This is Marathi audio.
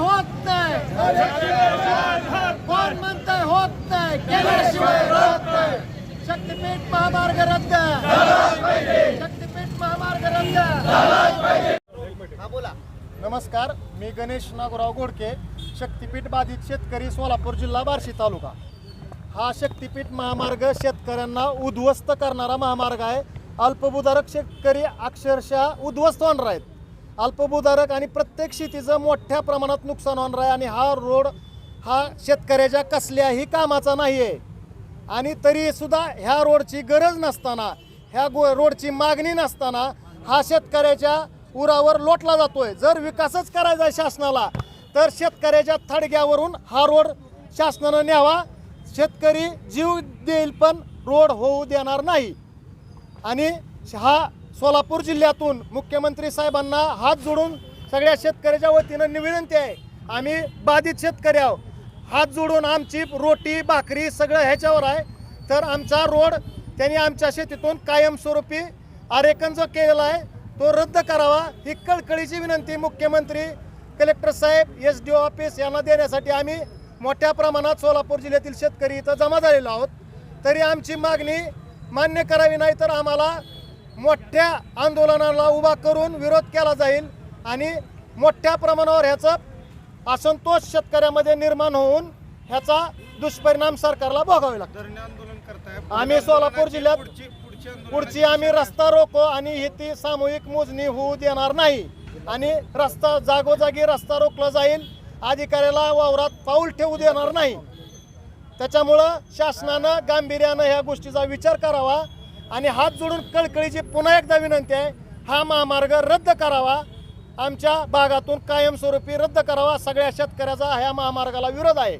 होत कोण म्हणतंय होत नाही केल्याशिवाय राहत नाही. शक्तीपीठ महामार्ग रद्द. शक्तीपीठ महामार्ग रद्द. हा बोला. नमस्कार मी गणेश नागोराव गोडके शक्तीपीठ बाधित शेतकरी सोलापूर जिल्हा बार्शी तालुका. हा शक्तीपीठ महामार्ग शेतकऱ्यांना उद्ध्वस्त करणारा महामार्ग आहे. अल्पभूधारक शेतकरी अक्षरशः उद्ध्वस्त होणार आहेत. अल्पभूधारक आणि प्रत्येक शेतीचं मोठ्या प्रमाणात नुकसान होणार आहे आणि हा रोड हा शेतकऱ्याच्या कसल्याही कामाचा नाही आहे आणि तरीसुद्धा ह्या रोडची गरज नसताना ह्या गो रोडची मागणी नसताना हा शेतकऱ्याच्या उरावर लोटला जातोय. जर विकासच करायचा आहे शासनाला तर शेतकऱ्याच्या थडग्यावरून हा रोड शासनानं न्यावा. शेतकरी जीव देईल पण रोड होऊ देणार नाही. आणि हा सोलापूर जिल्ह्यातून मुख्यमंत्री साहेबांना हात जोडून सगळ्या शेतकऱ्याच्या वतीनं विनंती आहे. आम्ही बाधित शेतकरी आहोत. हात जोडून आमची रोटी भाकरी सगळं ह्याच्यावर आहे. तर आमचा रोड त्यांनी आमच्या शेतीतून कायमस्वरूपी आरेखन जो केलेला आहे तो रद्द करावा ही कळकळीची विनंती मुख्यमंत्री कलेक्टर साहेब एस डी ओ ऑफिस यांना देण्यासाठी आम्ही मोठ्या प्रमाणात सोलापूर जिल्ह्यातील शेतकरी इथं जमा झालेलो आहोत. तरी आमची मागणी मान्य करावी नाही तर आम्हाला मोठ्या आंदोलनाला उभा करून विरोध केला जाईल आणि मोठ्या प्रमाणावर ह्याचं असंतोष शेतकऱ्यामध्ये निर्माण होऊन ह्याचा दुष्परिणाम सरकारला भोगावे लागतो आम्ही सोलापूर जिल्ह्यात पुढची आम्ही रस्ता रोको आणि ही ती सामूहिक मोजणी होऊ देणार नाही. आणि रस्ता जागोजागी रस्ता रोखला जाईल अधिकाऱ्याला वावरात पाऊल ठेवू देणार नाही. त्याच्यामुळं शासनानं गांभीर्यानं ह्या गोष्टीचा विचार करावा. आणि हात जोडून कळकळीची पुन्हा एकदा विनंती आहे हा महामार्ग रद्द करावा. आमच्या भागातून कायमस्वरूपी रद्द करावा. सगळ्या शेतकऱ्याचा ह्या महामार्गाला विरोध आहे.